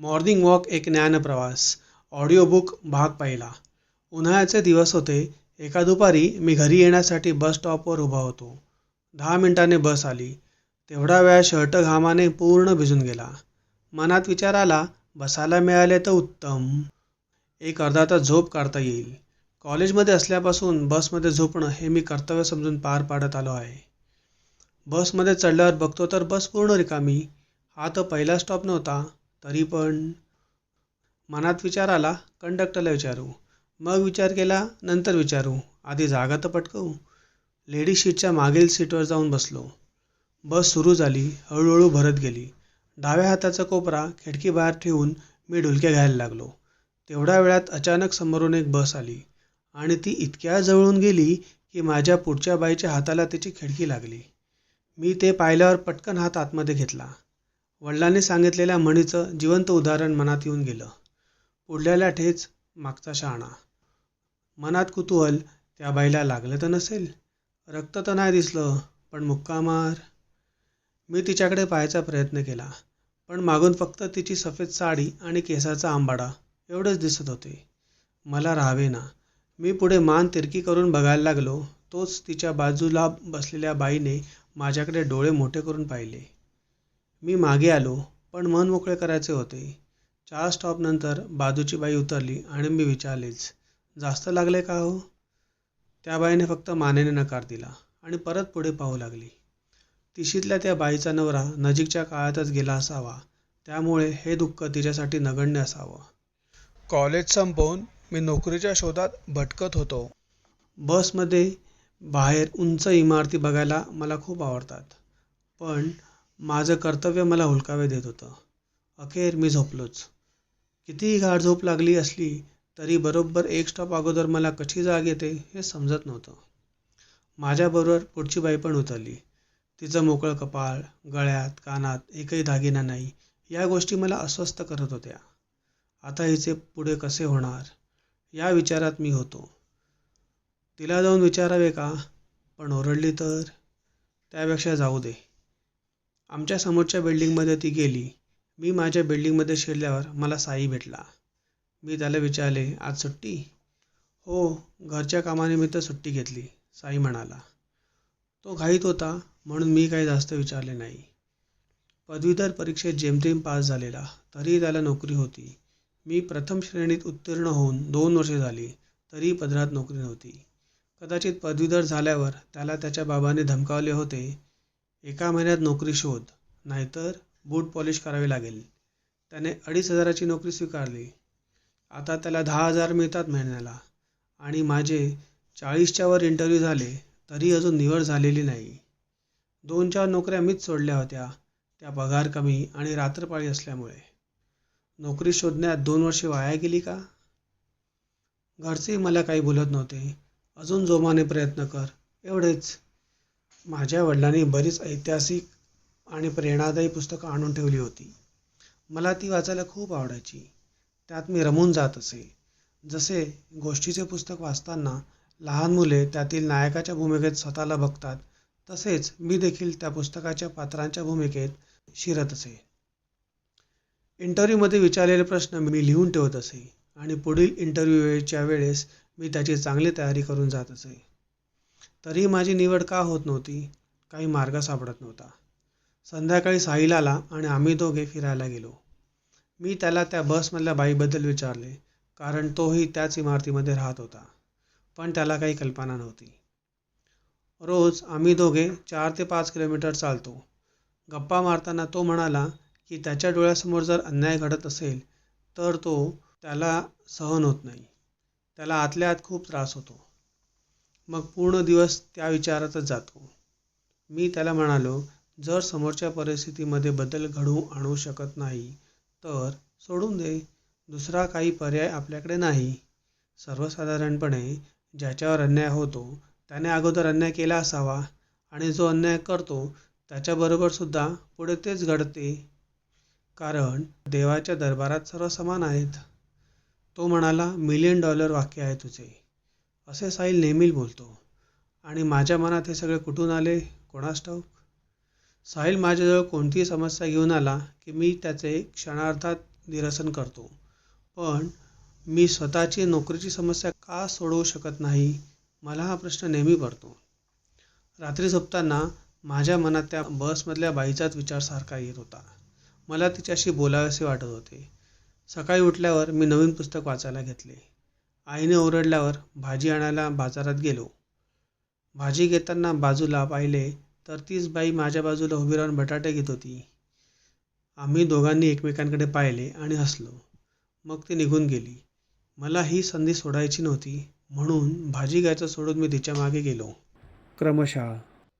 Morning walk एक ज्ञानप्रवास audiobook भाग पहिला. उन्हाळ्याचे दिवस होते. एका दुपारी मी घरी येण्यासाठी बस स्टॉपवर उभा होतो. दहा मिनिटाने बस आली. तेवढा वेळ शर्ट घामाने पूर्ण भिजून गेला. मनात विचार आला बसायला मिळाले तर उत्तम. एक अर्धा तास झोप काढता येईल. कॉलेजमध्ये असल्यापासून बसमध्ये झोपणं हे मी कर्तव्य समजून पार पाडत आलो आहे. बसमध्ये चढल्यावर बघतो तर बस पूर्ण रिकामी. हा तर पहिला स्टॉप नव्हता. तरी पण मनात विचार आला कंडक्टरला विचारू. मग विचार केला नंतर विचारू. आधी जागा तर पटकवू. लेडी सीटच्या मागील सीटवर जाऊन बसलो. बस सुरू झाली हळूहळू भरत गेली. डाव्या हाताचा कोपरा खिडकी बाहेर ठेवून मी ढुलक्या घ्यायला लागलो. तेवढ्या वेळात अचानक समोरून एक बस आली आणि ती इतक्या जवळून गेली की माझ्या पुढच्या बाईच्या हाताला तिची खिडकी लागली. मी ते पाहिल्यावर पटकन हात आतमध्ये घेतला. वडिलांनी सांगितलेल्या म्हणीचं जिवंत उदाहरण मनात येऊन गेलं. पुढल्याला ठेच मागचा शहाणा. मनात कुतूहल त्या बाईला लागलं तर नसेल? रक्त तर नाही दिसलं पण मुक्का मार मी तिच्याकडे पाहायचा प्रयत्न केला पण मागून फक्त तिची सफेद साडी आणि केसाचा आंबाडा एवढेच दिसत होते. मला राहावे ना मी पुढे मान तिरकी करून बघायला लागलो तोच तिच्या बाजूला बसलेल्या बाईने माझ्याकडे डोळे मोठे करून पाहिले. मी मागे आलो पण मन मोकळे करायचे होते. चार स्टॉपनंतर बाजूची बाई उतरली आणि मी विचारलेच जास्त लागले का हो? त्या बाईने फक्त मानेने नकार दिला आणि परत पुढे पाहू लागली. तिशीतल्या त्या बाईचा नवरा नजीकच्या काळातच गेला असावा त्यामुळे हे दुःख तिच्यासाठी नगण्य असावं. कॉलेज संपवून मी नोकरीच्या शोधात भटकत होतो. बसमध्ये बाहेर उंच इमारती बघायला मला खूप आवडतात. पण माझं कर्तव्य मला हुलकावे देत होतं. अखेर मी झोपलोच. कितीही गाढ झोप लागली असली तरी बरोबर एक स्टॉप अगोदर मला कशी जाग येते हे समजत नव्हतं. माझ्याबरोबर पुढची बाई पण उतरली. तिचं मोकळं कपाळ गळ्यात कानात एकही दागिना नाही या गोष्टी मला अस्वस्थ करत होत्या. आता हिचे पुढे कसे होणार? या विचारात मी होतो. तिला जाऊन विचारावे का? पण ओरडली तर? त्यापेक्षा जाऊ दे. आमच्या समोरच्या बिल्डिंगमध्ये ती गेली. मी माझ्या बिल्डिंगमध्ये शिरल्यावर मला साई भेटला. मी त्याला विचारले आज सुट्टी? हो घरच्या कामानिमित्त सुट्टी घेतली साई म्हणाला. तो घाईत होता म्हणून मी काही जास्त विचारले नाही. पदवीधर परीक्षेत जेमतेम पास झालेला तरीही त्याला नोकरी होती. मी प्रथम श्रेणीत उत्तीर्ण होऊन दोन वर्षे झाली तरी पदरात नोकरी नव्हती. कदाचित पदवीधर झाल्यावर त्याला त्याच्या बाबाने धमकावले होते एका महिन्यात नोकरी शोध नाहीतर बूट पॉलिश करावे लागेल. त्याने अडीच हजाराची नोकरी स्वीकारली. आता त्याला दहा हजार मिळतात महिन्याला आणि माझे चाळीसच्या वर इंटरव्ह्यू झाले तरी अजून निवड झालेली नाही. दोन चार नोकऱ्या मीच सोडल्या होत्या त्या पगार कमी आणि रात्रपाळी असल्यामुळे. नोकरी शोधण्यात दोन वर्षे वाया गेली का? घरचे मला काही बोलत नव्हते. अजून जोमाने प्रयत्न कर एवढेच. माझ्या वडिलांनी बरीच ऐतिहासिक आणि प्रेरणादायी पुस्तकं आणून ठेवली होती. मला ती वाचायला खूप आवडायची. त्यात मी रमून जात असे. जसे गोष्टीचे पुस्तक वाचताना लहान मुले त्यातील नायकाच्या भूमिकेत स्वतःला बघतात तसेच मी देखील त्या पुस्तकाच्या पात्रांच्या भूमिकेत शिरत असे. इंटरव्ह्यूमध्ये विचारलेले प्रश्न मी लिहून ठेवत असे आणि पुढील इंटरव्ह्यूच्या वेळेस मी त्याची चांगली तयारी करून जात असे. तरी माझी निवड का होत नव्हती काही मार्ग सापडत नव्हता. संध्याकाळी साहिल आला आणि आम्ही दोघे फिरायला गेलो. मी त्याला त्या बसमधल्या बाईबद्दल विचारले कारण तोही त्याच इमारतीमध्ये राहत होता पण त्याला काही कल्पना नव्हती. रोज आम्ही दोघे चार ते पाच किलोमीटर चालतो. गप्पा मारताना तो म्हणाला की त्याच्या डोळ्यासमोर जर अन्याय घडत असेल तर तो त्याला सहन होत नाही. त्याला आतल्या आत खूप त्रास होतो. मग पूर्ण दिवस त्या विचारातच जातो. मी त्याला म्हणालो जर समोरच्या परिस्थितीमध्ये बदल घडवू आणू शकत नाही तर सोडून दे. दुसरा काही पर्याय आपल्याकडे नाही. सर्वसाधारणपणे ज्याच्यावर अन्याय होतो त्याने अगोदर अन्याय केला असावा आणि जो अन्याय करतो त्याच्याबरोबरसुद्धा पुढे तेच घडते. कारण देवाच्या दरबारात सर्व समान आहेत. तो म्हणाला मिलियन डॉलर वाक्य आहे तुझे. असे साहिल नेहमी बोलतो. आणि माझ्या मनात हे सगळे कुठून आले? कोणास ठाऊक? साहिल माझ्याजवळ कोणतीही समस्या घेऊन आला की मी त्याचे क्षणार्थात निरसन करतो. पण मी स्वतःची नोकरीची समस्या का सोडवू शकत नाही? मला हा प्रश्न नेहमी पडतो. रात्री झोपताना माझ्या मनात त्या बसमधल्या बाईचाच विचार सारखा येत होता. मला तिच्याशी बोलावेसे वाटत होते. सकाळी उठल्यावर मी नवीन पुस्तक वाचायला घेतले. आईने ओरडल्यावर भाजी आणायला बाजारात गेलो. भाजी घेताना बाजूला पाहिले तर तीच बाई माझ्या बाजूला उभी राहून बटाटे घेत होती. आम्ही दोघांनी एकमेकांकडे पाहिले आणि हसलो. मग ती निघून गेली. मला ही संधी सोडायची नव्हती म्हणून भाजी घ्यायचं सोडून मी तिच्यामागे गेलो. क्रमशः